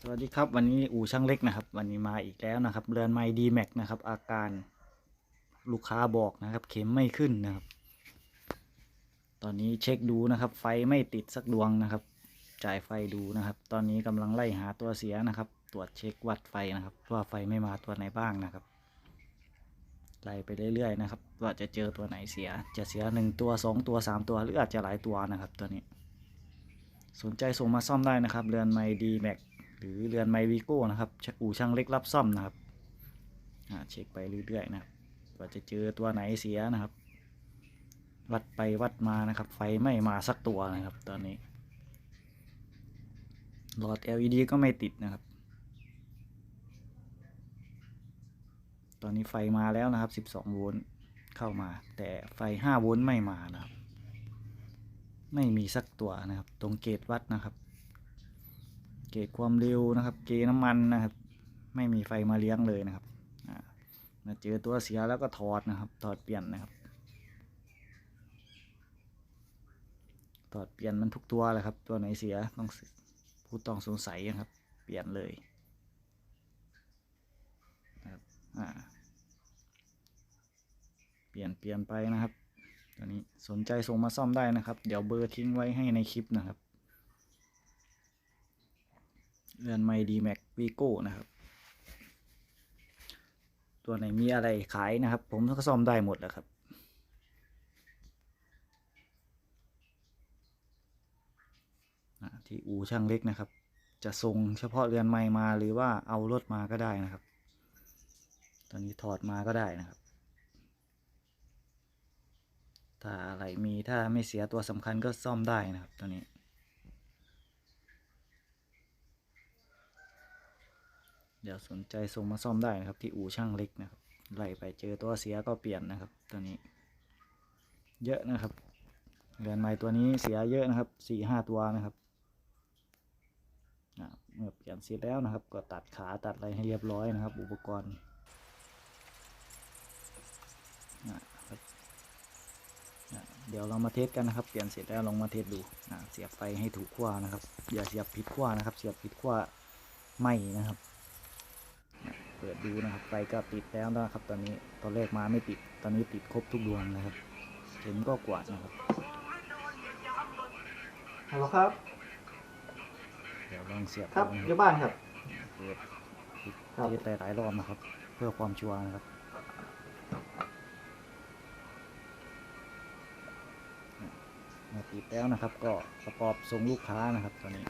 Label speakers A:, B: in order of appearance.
A: สวัสดีครับวันนี้อู่ช่างเล็กนะครับ วันนี้มาอีกแล้วนะครับ เรือนไม้ดีแม็กนะครับ อาการลูกค้าบอกนะครับ เข็มไม่ขึ้นนะครับ ตอนนี้เช็คดูนะครับ ไฟไม่ติดสักดวงนะครับ จ่ายไฟดูนะครับ ตอนนี้กำลังไล่หาตัวเสียนะครับ ตรวจเช็ควัดไฟนะครับว่าไฟไม่มาตัวไหนบ้างนะครับไล่ไปเรื่อยๆนะครับ ว่าจะเจอตัวไหนเสีย จะเสียหนึ่งตัวสองตัวสามตัวหรืออาจจะหลายตัวนะครับ ตัวนี้ สนใจส่งมาซ่อมได้นะครับ เรือนไม้ดีแม็ก หรือเรือนไมวีโก้นะครับอู่ช่างเล็กรับซ่อมนะครับเช็คไปเรื่อยๆนะครับว่าจะเจอตัวไหนเสียนะครับ วัดไปวัดมานะครับ ไฟไม่มาสักตัวนะครับ ตอนนี้หลอด LED ก็ไม่ติดนะครับ ตอนนี้ไฟมาแล้วนะครับ 12 โวลต์เข้ามา แต่ไฟ 5 โวลต์ไม่มานะครับ ไม่มีสักตัวนะครับ ตรงเกจวัดนะครับ กจความเร็วนะครับ เกจน้ำมันนะครับ ไม่มีไฟมาเลี้ยงเลยนะครับมาเจอตัวเสียแล้วก็ถอดนะครับ ถอดเปลี่ยนนะครับ ถอดเปลี่ยนมันทุกตัวเลยครับ ตัวไหนเสียต้องผู้ต้องสงสัยนะครับ เปลี่ยนเลยนะครับอ่าเปลี่ยนเปลี่ยนไปนะครับ ตัวนี้สนใจส่งมาซ่อมได้นะครับ เดี๋ยวเบอร์ทิ้งไว้ให้ในคลิปนะครับ เรือนไมดีแม็กวีโก้นะครับ ตัวไหนมีอะไรขายนะครับ ผมก็ซ่อมได้หมดแหละครับที่อู่ช่างเล็กนะครับ จะส่งเฉพาะเรือนไม้มาหรือว่าเอารถมาก็ได้นะครับ ตอนนี้ถอดมาก็ได้นะครับ ถ้าอะไรมีถ้าไม่เสียตัวสำคัญก็ซ่อมได้นะครับตัวนี้ เดี๋ยวสนใจส่งมาซ่อมได้นะครับ ที่อู่ช่างเล็กนะครับไหลไปเจอตัวเสียก็เปลี่ยนนะครับ ตัวนี้ เยอะนะครับเรือนไม้ตัวนี้เสียเยอะนะครับสี่ห้าตัวนะครับเมื่อเปลี่ยนเสร็จแล้วนะครับ ก็ตัดขาตัดอะไรให้เรียบร้อยนะครับ อุปกรณ์อ่าครับอ่าเดี๋ยวเรามาเทสกันนะครับ เปลี่ยนเสร็จแล้วลองมาเทสดูเสียบไฟให้ถูกขั้วนะครับอย่าเสียบผิดขั้วนะครับ เสียบผิดขั้วไหมนะครับ เปิดดูนะครับ ไฟก็ติดแล้วนะครับ ตอนนี้ตอนแรกมาไม่ติด ตอนนี้ติดครบทุกดวงนะครับเข็มก็กวาดนะครับ
B: ฮัลโหลครับ
A: เดี๋ยวลองเสียบ
B: ครับ
A: ดูนะ
B: อยู่บ้านครับ
A: เปิดติด
B: ครับ
A: เทสหลายๆรอบนะครับ เพื่อความชัวร์นะครับมาติดแล้วนะครับ ก็ประกอบส่งลูกค้านะครับ ตอนนี้